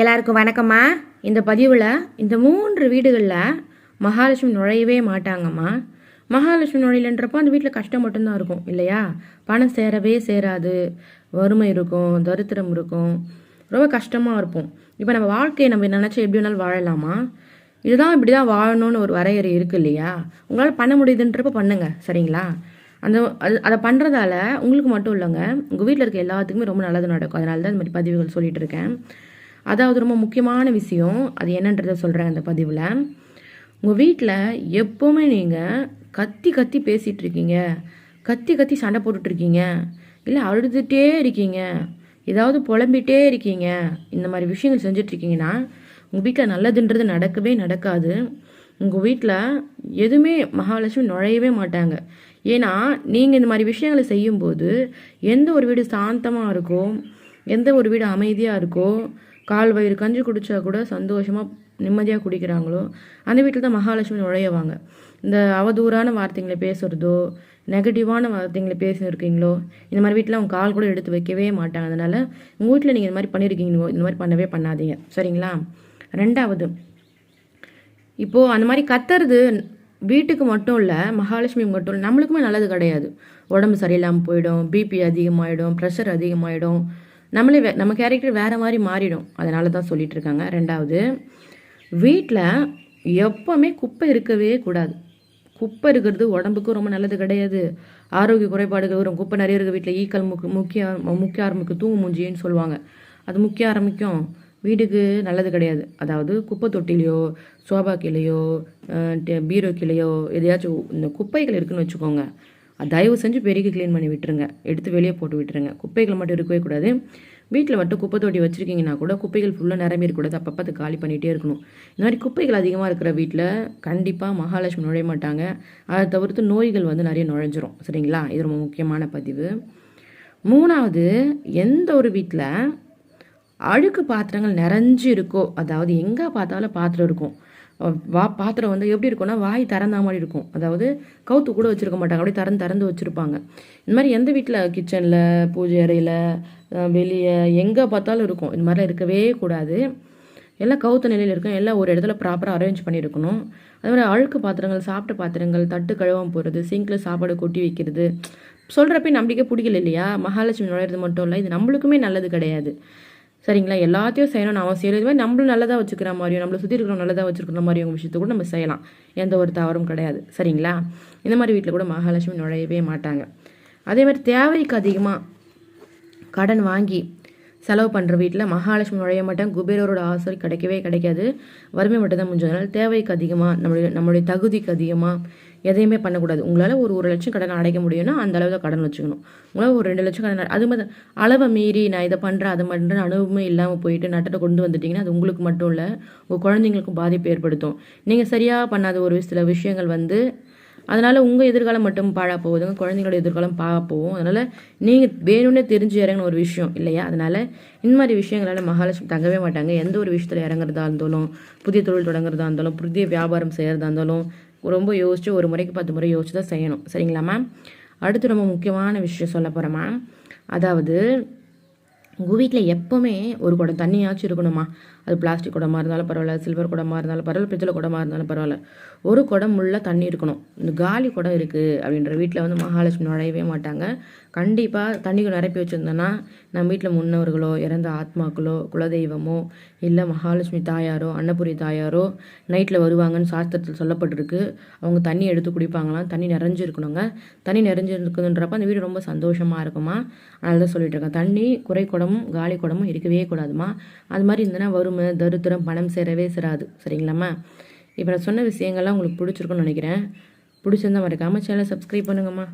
எல்லாருக்கும் வணக்கம்மா. இந்த பதிவில் இந்த மூன்று வீடுகளில் மகாலட்சுமி நுழையவே மாட்டாங்கம்மா. மகாலட்சுமி நுழையலன்றப்போ அந்த வீட்டில் கஷ்டம் மட்டும்தான் இருக்கும் இல்லையா? பணம் சேரவே சேராது. வறுமை இருக்கும் தரித்திரம் இருக்கும். ரொம்ப கஷ்டமாக இருப்போம். இப்போ நம்ம வாழ்க்கையை நம்ம நினச்சி எப்படி வேணாலும் வாழலாமா? இதுதான் இப்படி தான் வாழணும்னு ஒரு வரையறை இருக்குது இல்லையா? உங்களால் பண்ண முடியுதுன்றப்ப பண்ணுங்க சரிங்களா? அந்த அது அதை பண்ணுறதால உங்களுக்கு மட்டும் இல்லைங்க. உங்கள் வீட்டில் இருக்க எல்லாத்துக்குமே ரொம்ப நல்லது நடக்கும். அதனால தான் இந்த மாதிரி பதிவுகள் சொல்லிகிட்டு இருக்கேன். அதாவது ரொம்ப முக்கியமான விஷயம் அது என்னன்றதை சொல்கிறேன் அந்த பதிவில். உங்கள் வீட்டில் எப்போவுமே நீங்கள் கத்தி கத்தி பேசிகிட்டு இருக்கீங்க. கத்தி கத்தி சண்டை போட்டுட்ருக்கீங்க இல்லை அழுதுகிட்டே இருக்கீங்க. ஏதாவது புலம்பிகிட்டே இருக்கீங்க. இந்த மாதிரி விஷயங்கள் செஞ்சிட்ருக்கீங்கன்னா உங்கள் வீட்டில் நல்லதுன்றது நடக்கவே நடக்காது. உங்கள் வீட்டில் எதுவுமே மகாலட்சுமி நுழையவே மாட்டாங்க. ஏன்னா நீங்கள் இந்த மாதிரி விஷயங்களை செய்யும்போது எந்த ஒரு வீடு சாந்தமாக இருக்கோ எந்த ஒரு வீடு அமைதியாக இருக்கோ கால் வயிறு கஞ்சி குடித்தா கூட சந்தோஷமாக நிம்மதியாக குடிக்கிறாங்களோ அந்த வீட்டில் தான் மகாலட்சுமி நுழையவாங்க. இந்த அவதூறான வார்த்தைங்களை பேசுகிறதோ நெகட்டிவான வார்த்தைங்களை பேசியிருக்கீங்களோ இந்த மாதிரி வீட்டில் அவங்க கால் கூட எடுத்து வைக்கவே மாட்டாங்க. அதனால் உங்கள் வீட்டில் நீங்கள் இந்த மாதிரி பண்ணியிருக்கீங்களோ இந்த மாதிரி பண்ணவே பண்ணாதீங்க. சரிங்களா? ரெண்டாவது இப்போது அந்த மாதிரி கத்துறது வீட்டுக்கு மட்டும் இல்லை மகாலட்சுமி மட்டும் இல்லை நம்மளுக்குமே நல்லது கிடையாது. உடம்பு சரியில்லாமல் போயிடும் பிபி அதிகமாகிடும் ப்ரெஷர் அதிகமாகிடும் நம்மளே நம்ம கேரக்டர் வேறு மாதிரி மாறிடும். அதனால தான் சொல்லிட்டு இருக்காங்க ரெண்டாவது வீட்டில் எப்போவுமே குப்பை இருக்கவே கூடாது. குப்பை இருக்கிறது உடம்புக்கும் ரொம்ப நல்லது கிடையாது. ஆரோக்கிய குறைபாடுகள் வரும். குப்பை நிறைய இருக்க வீட்டில் ஈக்கல் முக்கு முக்கிய முக்கிய ஆரம்பிக்கும் தூங்கு மூஞ்சின்னு சொல்லுவாங்க. அது முக்கிய ஆரம்பிக்கும். வீட்டுக்கு நல்லது கிடையாது. அதாவது குப்பை தொட்டிலையோ சோபா கீழையோ பீரோ கீழையோ எதையாச்சும் இந்த குப்பைகள் இருக்குன்னு வச்சுக்கோங்க. தயவு செஞ்சு பெருக்கி க்ளீன் பண்ணி விட்டுருங்க. எடுத்து வெளியே போட்டு விட்டுருங்க. குப்பைகள் மட்டும் இருக்கவே கூடாது. வீட்டில் மட்டும் குப்பை தொட்டி வச்சுருக்கீங்கன்னா கூட குப்பைகள் ஃபுல்லாக நிரம்பி இருக்கக்கூடாது. அப்பப்போ அதை காலி பண்ணிகிட்டே இருக்கணும். இந்த மாதிரி குப்பைகள் அதிகமாக இருக்கிற வீட்டில் கண்டிப்பாக மகாலட்சுமி நுழைய மாட்டாங்க. அதை தவிர்த்து நோய்கள் வந்து நிறைய நுழைஞ்சிரும். சரிங்களா? இது ரொம்ப முக்கியமான பதிவு. மூணாவது எந்த ஒரு வீட்டில் அழுக்கு பாத்திரங்கள் நிறைஞ்சு இருக்கோ அதாவது எங்கே பார்த்தாலும் பாத்திரம் இருக்கும். வா பாத்திரம் வந்து எப்படி இருக்கும்னா வாய் திறந்தா மாதிரி இருக்கும். அதாவது கவுத்து கூட வச்சுருக்க மாட்டாங்க. அப்படியே திறந்து திறந்து வச்சுருப்பாங்க. இந்த மாதிரி எந்த வீட்டில் கிச்சனில் பூஜை அறையில் வெளியே எங்கே பார்த்தாலும் இருக்கும். இந்த மாதிரிலாம் இருக்கவே கூடாது. எல்லாம் கவுத்த நிலையில் இருக்கும். எல்லாம் ஒரு இடத்துல ப்ராப்பராக அரேஞ்ச் பண்ணியிருக்கணும். அது மாதிரி அழுக்கு பாத்திரங்கள் சாப்பிட்ட பாத்திரங்கள் தட்டு கழுவாமல் போகிறது சிங்கில் சாப்பாடு கொட்டி வைக்கிறது. சொல்கிறப்ப நம்பிக்கை பிடிக்கல இல்லையா? மகாலட்சுமி நுழையிறது மட்டும் இல்லை. இது நம்மளுக்குமே நல்லது கிடையாது. சரிங்களா? எல்லாத்தையும் செய்யணும்னு அவசியம் இல்லை. இது மாதிரி நம்மளும் நல்லதாக வச்சுக்கிற மாதிரியும் நம்மளை சுற்றி இருக்கிற நல்லதாக வச்சுருக்கிற மாதிரியும் விஷயத்தை கூட நம்ம செய்யலாம். எந்த ஒரு தவறும் கிடையாது. சரிங்களா? இந்த மாதிரி வீட்டில் கூட மகாலட்சுமி நுழையவே மாட்டாங்க. அதே மாதிரி தேவைக்கு அதிகமாக கடன் வாங்கி செலவு பண்ணுற வீட்டில் மகாலட்சுமி நுழைய மாட்டாங்க. குபேரரோட ஆசை கிடைக்கவே கிடைக்காது. வறுமை மட்டும் தான் முடிஞ்சதுனால தேவைக்கு அதிகமாக நம்மளுடைய நம்மளுடைய தகுதிக்கு அதிகமாக எதையுமே பண்ணக்கூடாது. உங்களால் ஒரு ஒரு லட்சம் கடன் அடைக்க முடியும்னா அந்த அளவுக்கு கடன் வச்சுக்கணும். உங்களால் ஒரு ரெண்டு லட்சம் கடன் அது மாதிரி அளவை மீறி நான் இதை பண்ணுறேன் அதை பண்ணுறேன் அனுபவமே இல்லாமல் போயிட்டு நட்டத்தை கொண்டு வந்துட்டிங்கன்னா அது உங்களுக்கு மட்டும் இல்லை உங்கள் குழந்தைங்களுக்கும் பாதிப்பு ஏற்படுத்தும். நீங்கள் சரியாக பண்ணாத ஒரு சில விஷயங்கள் வந்து அதனால் உங்கள் எதிர்காலம் மட்டும் பாழாக போகுதுங்க. குழந்தைங்களோட எதிர்காலம் பாழாக போகும். அதனால் நீங்கள் வேணும்னே தெரிஞ்சு இறங்கின ஒரு விஷயம் இல்லையா? அதனால் இந்த மாதிரி விஷயங்களால் மகாலட்சுமி தங்கவே மாட்டாங்க. எந்த ஒரு விஷயத்தில் இறங்குறதா இருந்தாலும் புதிய தொழில் தொடங்குறதா இருந்தாலும் புதிய வியாபாரம் செய்கிறதா இருந்தாலும் ரொம்ப யோசித்து ஒரு முறைக்கு பத்து முறை யோசிச்சு தான் செய்யணும். சரிங்களா மேம் அடுத்து ரொம்ப முக்கியமான விஷயம் சொல்ல போகிறேன் மேம் அதாவது உங்கள் வீட்டில் எப்போவுமே ஒரு குடம் தண்ணியாச்சும் இருக்கணுமா? அது பிளாஸ்டிக் குடமாக இருந்தாலும் பரவாயில்ல சில்வர் குடமாக இருந்தாலும் பரவாயில்ல பித்தளை குடமாக இருந்தாலும் பரவாயில்ல. ஒரு குடம் உள்ள தண்ணி இருக்கணும். இந்த காலி குடம் இருக்குது அப்படின்ற வீட்டில் வந்து மகாலட்சுமி நுழையவே மாட்டாங்க. கண்டிப்பாக தண்ணிக்கு நிரப்பி வச்சுருந்தோன்னா நம்ம வீட்டில் முன்னவர்களோ இறந்த ஆத்மாக்களோ குலதெய்வமோ இல்லை மகாலட்சுமி தாயாரோ அன்னபுரி தாயாரோ நைட்டில் வருவாங்கன்னு சாஸ்திரத்தில் சொல்லப்பட்டிருக்கு. அவங்க தண்ணி எடுத்து குடிப்பாங்களாம். தண்ணி நிறைஞ்சிருக்கணுங்க. தண்ணி நிறைஞ்சிருக்குதுன்றப்ப அந்த வீடு ரொம்ப சந்தோஷமாக இருக்குமா? அதனால தான் சொல்லிட்டு இருக்கேன். தண்ணி குறை குடமும் காலி குடமும் இருக்கவே கூடாதுமா? அது மாதிரி இருந்ததுன்னா வறுமை தருத்திரம் பணம் சேரவே சேராது. சரிங்களாம்மா? இப்போ நான் சொன்ன விஷயங்கள்லாம் உங்களுக்கு பிடிச்சிருக்குன்னு நினைக்கிறேன். பிடிச்சிருந்தா மறக்காமல் சேனலை சப்ஸ்கிரைப் பண்ணுங்கம்மா.